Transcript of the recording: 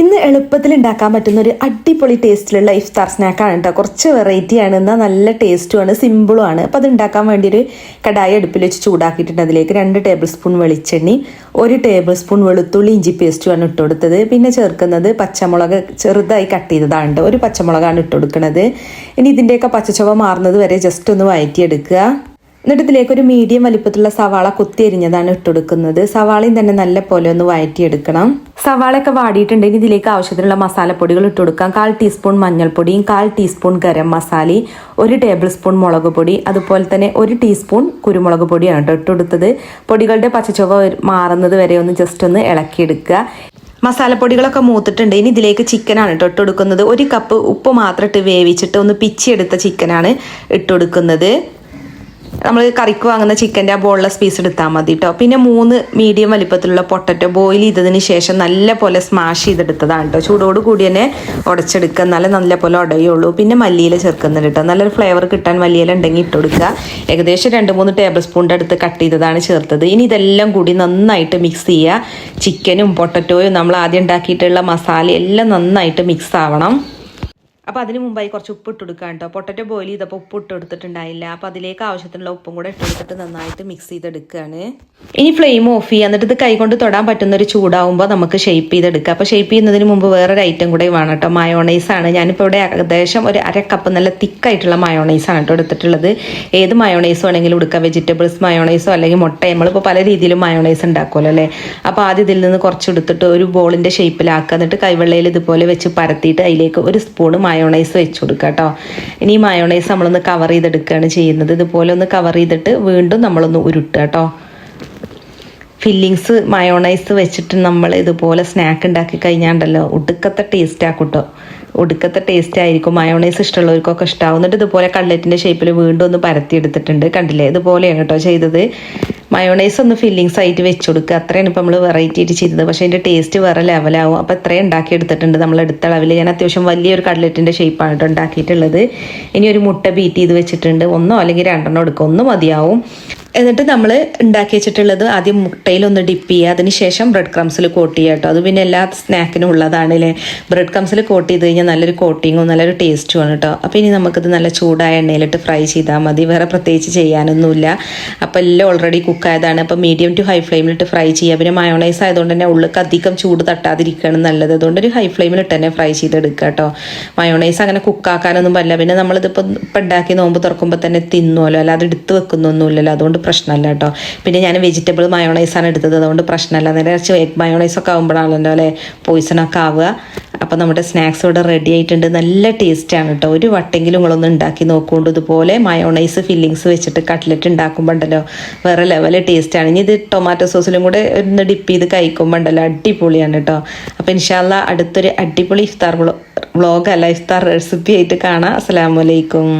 ഇന്ന് എളുപ്പത്തിൽ ഉണ്ടാക്കാൻ പറ്റുന്ന ഒരു അടിപൊളി ടേസ്റ്റിലുള്ള ഇഫ്താർ സ്നാക്കാണ് കേട്ടോ കുറച്ച് വെറൈറ്റി ആണ്. എന്നാൽ നല്ല ടേസ്റ്റുമാണ് സിമ്പിളും ആണ് അപ്പോൾ അത് ഉണ്ടാക്കാൻ വേണ്ടി ഒരു കടായി അടുപ്പിൽ വെച്ച് ചൂടാക്കിയിട്ടുണ്ട്. അതിലേക്ക് രണ്ട് ടേബിൾ സ്പൂൺ വെളിച്ചെണ്ണി ഒരു ടേബിൾ സ്പൂൺ വെളുത്തുള്ളി ഇഞ്ചി പേസ്റ്റുമാണ് ഇട്ട് കൊടുത്തത്. പിന്നെ ചേർക്കുന്നത് പച്ചമുളക് ചെറുതായി കട്ട് ചെയ്തതാണ്. ഒരു പച്ചമുളകാണ് ഇട്ട് കൊടുക്കുന്നത് ഇനി ഇതിന്റെയൊക്കെ പച്ചച്ചുവ മാറുന്നത് വരെ ജസ്റ്റ് ഒന്ന് വഴറ്റിയെടുക്കുക എന്നിട്ട് ഇതിലേക്ക് ഒരു മീഡിയം വലിപ്പത്തിലുള്ള സവാള കൊത്തിയരിഞ്ഞതാണ് ഇട്ടുകൊടുക്കുന്നത് സവാളയും തന്നെ നല്ല പോലെ ഒന്ന് വഴറ്റിയെടുക്കണം സവാളയൊക്കെ വാടിയിട്ടുണ്ടെങ്കിൽ ഇതിലേക്ക് ആവശ്യത്തിനുള്ള മസാലപ്പൊടികൾ ഇട്ട് കൊടുക്കാം കാൽ ടീസ്പൂൺ മഞ്ഞൾപ്പൊടിയും കാൽ ടീസ്പൂൺ ഗരം മസാലയും ഒരു ടേബിൾ സ്പൂൺ മുളക് പൊടി അതുപോലെ തന്നെ ഒരു ടീസ്പൂൺ കുരുമുളക് പൊടിയാണ് കേട്ടോ ഇട്ടുകൊടുത്തത് പൊടികളുടെ പച്ചച്ചുവ മാറുന്നത് വരെ ഒന്ന് ജസ്റ്റ് ഒന്ന് ഇളക്കിയെടുക്കുക. മസാലപ്പൊടികളൊക്കെ മൂത്തിട്ടുണ്ട്. ഇനി ഇതിലേക്ക് ചിക്കനാണ് കേട്ടോ ഒരു കപ്പ് ഉപ്പ് മാത്രം ഇട്ട് വേവിച്ചിട്ട് ഒന്ന് പിച്ചിയെടുത്ത ചിക്കനാണ് ഇട്ട് കൊടുക്കുന്നത് നമ്മൾ കറിക്ക് വാങ്ങുന്ന ചിക്കന്റെ ആ ബോളിലെ പീസ് എടുത്താൽ മതി കേട്ടോ പിന്നെ മൂന്ന് മീഡിയം വലിപ്പത്തിലുള്ള പൊട്ടറ്റോ ബോയിൽ ചെയ്തതിന് ശേഷം നല്ല പോലെ സ്മാഷ് ചെയ്തെടുത്തതാണ് കേട്ടോ ചൂടോട് കൂടി തന്നെ ഉടച്ചെടുക്കുക എന്നാലേ നല്ല പോലെ ഉടയുള്ളൂ പിന്നെ മല്ലിയില ചേർക്കുന്നുണ്ട് കേട്ടോ നല്ലൊരു ഫ്ലേവർ കിട്ടാൻ മല്ലിയില ഉണ്ടെങ്കിൽ ഇട്ട് കൊടുക്കുക. ഏകദേശം രണ്ട് മൂന്ന് ടേബിൾ സ്പൂണിന്റെ അടുത്ത് കട്ട് ചെയ്തതാണ് ചേർത്തത്. ഇനി ഇതെല്ലാം കൂടി നന്നായിട്ട് മിക്സ് ചെയ്യുക. ചിക്കനും പൊട്ടറ്റോയും നമ്മൾ ആദ്യം ഉണ്ടാക്കിയിട്ടുള്ള മസാല എല്ലാം നന്നായിട്ട് മിക്സ് ആവണം. അപ്പോൾ അതിന് മുമ്പായി കുറച്ച് ഉപ്പ് ഇട്ട് കൊടുക്കാം കേട്ടോ പൊട്ടറ്റോ ബോയിൽ ചെയ്തപ്പോൾ ഉപ്പ് ഇട്ട് കൊടുത്തിട്ടുണ്ടായില്ല. അപ്പോൾ അതിലേക്ക് ആവശ്യത്തിനുള്ള ഉപ്പും കൂടെ ഇട്ട് കൊടുത്തിട്ട് നന്നായിട്ട് മിക്സ് ചെയ്തെടുക്കുകയാണ് ഇനി ഫ്ലെയിം ഓഫ് ചെയ്യുക എന്നിട്ട് ഇത് കൈകൊണ്ട് തൊടാൻ പറ്റുന്ന ഒരു ചൂടാവുമ്പോൾ നമുക്ക് ഷേപ്പ് ചെയ്തെടുക്കാം. അപ്പോൾ ഷേപ്പ് ചെയ്യുന്നതിന് മുമ്പ് വേറൊരു ഐറ്റം കൂടെ വേണം കേട്ടോ മയോണൈസ് ആണ്. ഞാനിപ്പോൾ ഇവിടെ ഏകദേശം ഒരു അര കപ്പ് നല്ല തിക്കായിട്ടുള്ള മയോണൈസ് ആണ് കേട്ടോ എടുത്തിട്ടുള്ളത്. ഏത് മയോണൈസ് വേണമെങ്കിലും എടുക്കാം. വെജിറ്റബിൾസ് മയോണൈസോ അല്ലെങ്കിൽ മുട്ട. നമ്മളിപ്പോൾ പല രീതിയിലും മയോണൈസ് ഉണ്ടാക്കുമല്ലോ അല്ലേ? അപ്പോൾ ആദ്യം ഇതിൽ നിന്ന് കുറച്ച് എടുത്തിട്ട് ഒരു ബോളിന്റെ ഷേപ്പിലാക്കുക എന്നിട്ട് കൈവെള്ളയിൽ ഇതുപോലെ വെച്ച് പരത്തിയിട്ട് അതിലേക്ക് ഒരു സ്പൂണ് മയോണൈസ് വെച്ച് കൊടുക്കുക കേട്ടോ. ഇനി ഈ മയോണൈസ് നമ്മളൊന്ന് കവർ ചെയ്തെടുക്കുകയാണ് ചെയ്യുന്നത്. ഇതുപോലെ ഒന്ന് കവർ ചെയ്തിട്ട് വീണ്ടും നമ്മളൊന്ന് ഉരുട്ടുക കേട്ടോ. ഫില്ലിങ്സ് മയോണൈസ് വെച്ചിട്ട് നമ്മൾ ഇതുപോലെ സ്നാക്ക് ഉണ്ടാക്കി കഴിഞ്ഞാണ്ടല്ലോ. ഒടുക്കത്തെ ടേസ്റ്റ് ആക്കൂട്ടോ ഒടുക്കത്തെ ടേസ്റ്റ് ആയിരിക്കും. മയോണൈസ് ഇഷ്ടമുള്ളവർക്കൊക്കെ ഇഷ്ടമാവും എന്നിട്ട് ഇതുപോലെ കട്ലറ്റിന്റെ ഷേപ്പിൽ വീണ്ടും ഒന്ന് പരത്തി എടുത്തിട്ടുണ്ട്. കണ്ടില്ലേ? ഇതുപോലെയാണ് കേട്ടോ ചെയ്തത്. മയോണൈസ് ഒന്ന് ഫില്ലിങ്സ് ആയിട്ട് വെച്ച് കൊടുക്കുക. അത്രയാണ് ഇപ്പോൾ നമ്മൾ വെറൈറ്റി ആയിട്ട് ചെയ്തത്. പക്ഷേ അതിന്റെ ടേസ്റ്റ് വേറെ ലെവലാവും അപ്പോൾ ഉണ്ടാക്കി എടുത്തിട്ടുണ്ട് നമ്മൾ എടുത്ത അളവിൽ ഞാൻ അത്യാവശ്യം വലിയൊരു കട്ലറ്റിന്റെ ഷേപ്പാണ് ഉണ്ടാക്കിയിട്ടുള്ളത്. ഇനി ഒരു മുട്ട ബീറ്റ് ചെയ്ത് വെച്ചിട്ടുണ്ട്. ഒന്നോ അല്ലെങ്കിൽ രണ്ടെണ്ണം എടുക്കുക ഒന്ന് മതിയാവും. എന്നിട്ട് നമ്മൾ ഉണ്ടാക്കി വെച്ചിട്ടുള്ളത് ആദ്യം മുട്ടയിലൊന്ന് ഡിപ്പ് ചെയ്യുക. അതിനുശേഷം ബ്രെഡ് ക്രംസിൽ കോട്ട് ചെയ്യുക കേട്ടോ. അത് പിന്നെ എല്ലാ സ്നാക്കിനും ഉള്ളതാണ് അല്ലേ ബ്രെഡ് ക്രംസിൽ കോട്ട് ചെയ്ത് കഴിഞ്ഞാൽ നല്ലൊരു കോട്ടിങ്ങും നല്ലൊരു ടേസ്റ്റും ആണ് കേട്ടോ. അപ്പോൾ ഇനി നമുക്കിത് നല്ല ചൂടായ എണ്ണയിലിട്ട് ഫ്രൈ ചെയ്താൽ മതി. വേറെ പ്രത്യേകിച്ച് ചെയ്യാനൊന്നുമില്ല. അപ്പോൾ എല്ലാം ഓൾറെഡി കുക്കായതാണ് അപ്പോൾ മീഡിയം ടു ഹൈ ഫ്ലെയിമിലിട്ട് ഫ്രൈ ചെയ്യുക. പിന്നെ മയോണൈസ് ആയതുകൊണ്ട് തന്നെ ഉള്ളിലേക്ക് അധികം ചൂട് തട്ടാതിരിക്കുകയാണ് നല്ലത്. അതുകൊണ്ട് ഒരു ഹൈ ഫ്ലെയിമിലിട്ട് തന്നെ ഫ്രൈ ചെയ്തെടുക്കുക കേട്ടോ. മയോണൈസ് അങ്ങനെ കുക്കാക്കാനൊന്നും പറ്റില്ല. പിന്നെ നമ്മളിതിപ്പോൾ ഇപ്പം ഉണ്ടാക്കി നോമ്പ് തുറക്കുമ്പോൾ തന്നെ തിന്നുമല്ലോ അല്ലാതെ എടുത്ത് വെക്കുന്നൊന്നുമില്ലല്ലോ. അതുകൊണ്ട് പ്രശ്നമല്ല കേട്ടോ. പിന്നെ ഞാൻ വെജിറ്റബിൾ മയോണൈസാണ് എടുത്തത്. അതുകൊണ്ട് പ്രശ്നമല്ല. നേരെ എഗ് മയോണൈസ് ഒക്കെ ആകുമ്പോഴാണല്ലോ അല്ലേ? പോയിസണൊക്കെ ആവുക. അപ്പോൾ നമ്മുടെ സ്നാക്സ് ഇവിടെ റെഡി ആയിട്ടുണ്ട്. നല്ല ടേസ്റ്റാണ് കേട്ടോ ഒരു വട്ടെങ്കിലും നിങ്ങളൊന്ന് ഉണ്ടാക്കി നോക്കുകൊണ്ട് ഇതുപോലെ മയോണൈസ് ഫില്ലിങ്സ് വെച്ചിട്ട് കട്ട്ലറ്റ് ഉണ്ടാക്കുമ്പോൾ ഉണ്ടല്ലോ വേറെ ലെവൽ ടേസ്റ്റാണ് ഇനി ഇത് ടൊമാറ്റോ സോസിലും കൂടെ ഒന്ന് ഡിപ്പ് ചെയ്ത് കഴിക്കുമ്പോൾ ഉണ്ടല്ലോ അടിപൊളിയാണ് കേട്ടോ അപ്പോൾ ഇൻഷാല്ല അടുത്തൊരു അടിപൊളി ഇഫ്താർ വ്ളോഗ് അല്ല ഇഫ്താർ റെസിപ്പി ആയിട്ട് കാണാം. അസ്സാം വലൈക്കും